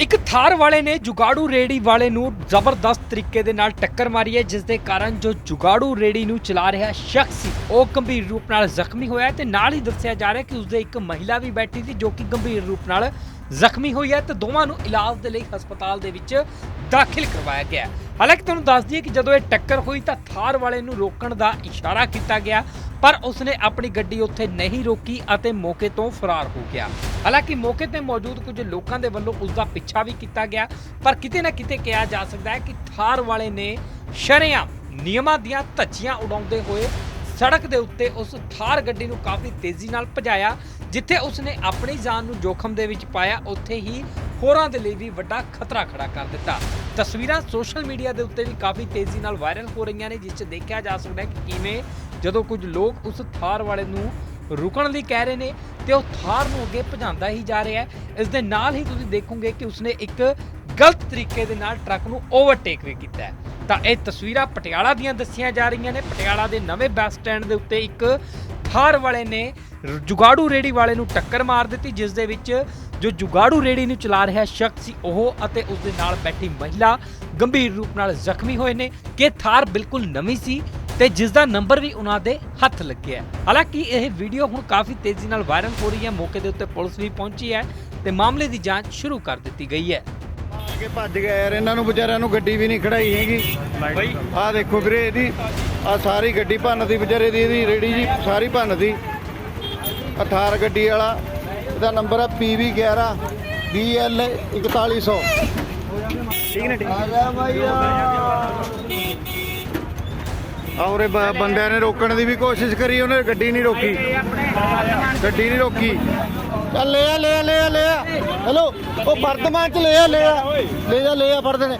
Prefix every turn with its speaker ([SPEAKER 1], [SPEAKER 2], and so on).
[SPEAKER 1] ਇੱਕ ਥਾਰ ਵਾਲੇ ਨੇ ਜੁਗਾੜੂ ਰੇੜੀ ਵਾਲੇ ਨੂੰ ਜ਼ਬਰਦਸਤ ਤਰੀਕੇ ਦੇ ਨਾਲ ਟੱਕਰ ਮਾਰੀ ਹੈ ਜਿਸ ਦੇ ਕਾਰਨ ਜੋ ਜੁਗਾੜੂ ਰੇੜੀ ਨੂੰ ਚਲਾ ਰਿਹਾ ਸ਼ਖਸ ਸੀ, ਉਹ ਗੰਭੀਰ ਰੂਪ ਨਾਲ ਜ਼ਖਮੀ ਹੋਇਆ ਹੈ ਤੇ ਨਾਲ ਹੀ ਦੱਸਿਆ ਜਾ ਰਿਹਾ ਕਿ ਉਸਦੇ ਇੱਕ ਮਹਿਲਾ ਵੀ ਬੈਠੀ ਸੀ, ਜੋ ਕਿ ਗੰਭੀਰ ਰੂਪ ਨਾਲ ਜ਼ਖਮੀ ਹੋਈ ਹੈ ਤੇ ਦੋਵਾਂ ਨੂੰ ਇਲਾਜ ਦੇ ਲਈ ਹਸਪਤਾਲ ਦੇ ਵਿੱਚ ਦਾਖਲ ਕਰਵਾਇਆ ਗਿਆ ਹਾਲਾਂਕਿ ਤੁਹਾਨੂੰ ਦੱਸ ਦਈਏ ਕਿ ਜਦੋਂ ਇਹ ਟੱਕਰ ਹੋਈ ਤਾਂ ਥਾਰ ਵਾਲੇ ਨੂੰ ਰੋਕਣ ਦਾ ਇਸ਼ਾਰਾ ਕੀਤਾ ਗਿਆ। ਪਰ ਉਸਨੇ ਆਪਣੀ ਗੱਡੀ ਉੱਥੇ ਨਹੀਂ ਰੋਕੀ ਅਤੇ ਮੌਕੇ ਤੋਂ ਫਰਾਰ ਹੋ ਗਿਆ। ਹਾਲਾਂਕਿ ਮੌਕੇ ਤੇ ਮੌਜੂਦ ਕੁਝ ਲੋਕਾਂ ਦੇ ਵੱਲੋਂ ਉਸ ਦਾ ਪਿੱਛਾ ਵੀ ਕੀਤਾ ਗਿਆ, ਪਰ ਕਿਤੇ ਨਾ ਕਿਤੇ ਕਿਹਾ ਜਾ ਸਕਦਾ ਹੈ ਕਿ ਥਾਰ ਵਾਲੇ ਨੇ ਸ਼ਰੇਆਮ ਨਿਯਮਾਂ ਦੀਆਂ ਧੱਜੀਆਂ ਉਡਾਉਂਦੇ ਹੋਏ ਸੜਕ ਦੇ ਉੱਤੇ ਉਸ ਥਾਰ ਗੱਡੀ ਨੂੰ ਕਾਫੀ ਤੇਜ਼ੀ ਨਾਲ ਭਜਾਇਆ, ਜਿੱਥੇ ਉਸਨੇ ਆਪਣੀ ਜਾਨ ਨੂੰ ਜੋਖਮ ਦੇ ਵਿੱਚ ਪਾਇਆ, ਉੱਥੇ ਹੀ ਹੋਰਾਂ ਦੇ ਲਈ ਵੀ ਵੱਡਾ ਖਤਰਾ ਖੜਾ ਕਰ ਦਿੱਤਾ। ਤਸਵੀਰਾਂ ਸੋਸ਼ਲ ਮੀਡੀਆ ਦੇ ਉੱਤੇ ਵੀ ਕਾਫੀ ਤੇਜ਼ੀ ਨਾਲ ਵਾਇਰਲ ਹੋ ਰਹੀਆਂ ਨੇ, ਜਿਸ 'ਚ ਦੇਖਿਆ ਜਾ ਸਕਦਾ ਹੈ ਕਿ ਕਿਵੇਂ ਜਦੋਂ ਕੁਝ ਲੋਕ ਉਸ ਥਾਰ ਵਾਲੇ ਨੂੰ ਰੁਕਣ ਲਈ ਕਹਿ ਰਹੇ ਨੇ ਤੇ ਉਹ ਥਾਰ ਨੂੰ ਅੱਗੇ ਭਜਾਉਂਦਾ ਹੀ ਜਾ ਰਿਹਾ ਹੈ। ਇਸ ਦੇ ਨਾਲ ਹੀ ਤੁਸੀਂ ਦੇਖੋਗੇ ਕਿ ਉਸਨੇ ਇੱਕ ਗਲਤ ਤਰੀਕੇ ਦੇ ਨਾਲ ਟਰੱਕ ਨੂੰ ਓਵਰਟੇਕ ਵੀ ਕੀਤਾ ਹੈ। ਤਾਂ ਇਹ ਤਸਵੀਰਾਂ ਪਟਿਆਲਾ ਦੀਆਂ ਦੱਸੀਆਂ ਜਾ ਰਹੀਆਂ ਨੇ। ਪਟਿਆਲਾ ਦੇ ਨਵੇਂ ਬੱਸ ਸਟੈਂਡ ਦੇ ਉੱਤੇ ਇੱਕ ਥਾਰ ਵਾਲੇ ਨੇ ਜੁਗਾੜੂ ਰੇੜੀ ਵਾਲੇ ਨੂੰ ਟੱਕਰ ਮਾਰ ਦਿੱਤੀ, ਜਿਸ ਦੇ ਵਿੱਚ ਜੋ ਜੁਗਾੜੂ ਰੇੜੀ ਨੂੰ ਚਲਾ ਰਿਹਾ ਸ਼ਖਸ ਸੀ ਉਹ ਅਤੇ ਉਸ ਦੇ ਨਾਲ ਬੈਠੀ ਮਹਿਲਾ ਗੰਭੀਰ ਰੂਪ ਨਾਲ ਜ਼ਖਮੀ ਹੋਏ ਨੇ। ਕਿ ਥਾਰ ਬਿਲਕੁਲ ਨਵੀਂ ਸੀ ਤੇ ਜਿਸ ਦਾ ਨੰਬਰ ਵੀ ਉਹਨਾਂ ਦੇ ਹੱਥ ਲੱਗਿਆ ਹੈ। ਹਾਲਾਂਕਿ ਇਹ ਵੀਡੀਓ ਹੁਣ ਕਾਫੀ ਤੇਜ਼ੀ ਨਾਲ ਵਾਇਰਲ ਹੋ ਰਹੀ ਹੈ। ਮੌਕੇ ਦੇ ਉੱਤੇ ਪੁਲਿਸ ਵੀ ਪਹੁੰਚੀ ਹੈ ਤੇ ਮਾਮਲੇ ਦੀ ਜਾਂਚ ਸ਼ੁਰੂ ਕਰ ਦਿੱਤੀ ਗਈ ਹੈ।
[SPEAKER 2] ਕੇ ਭੱਜ ਗਏ ਯਾਰ ਇਹਨਾਂ ਨੂੰ ਵਿਚਾਰਿਆਂ ਨੂੰ ਗੱਡੀ ਵੀ ਨਹੀਂ ਖੜਾਈ ਹੈਗੀ।
[SPEAKER 1] ਬਾਈ
[SPEAKER 2] ਆਹ ਦੇਖੋ ਵੀਰੇ ਇਹਦੀ ਆ ਸਾਰੀ ਗੱਡੀ ਭੰਨਦੀ ਵਿਚਾਰੇ ਦੀ ਇਹਦੀ ਰੇੜੀ ਜੀ ਸਾਰੀ ਭੰਨਦੀ ਆਹ ਥਾਰ ਗੱਡੀ ਵਾਲਾ ਇਹਦਾ ਨੰਬਰ ਹੈ PV11 BL 4100 ਠੀਕ ਨੇ ਠੀਕ। ਆ ਗਿਆ ਭਈਆ ਔਰੇ ਬੰਦਿਆਂ ਨੇ ਰੋਕਣ ਦੀ ਵੀ ਕੋਸ਼ਿਸ਼ ਕਰੀ ਉਹਨੇ ਗੱਡੀ ਨਹੀਂ ਰੋਕੀ। ਗੱਡੀ ਨਹੀਂ ਰੋਕੀ। ਚੱਲ ਲੈ ਆ ਲੈ ਆ ਲੈ ਆ ਹੈਲੋ ਉਹ ਵਰਤਮਾਨ ਚ ਲੈ ਆ ਲੈ ਆ। ਲੈ ਆ ਲੈ ਆ ਫੜਦੇ ਨੇ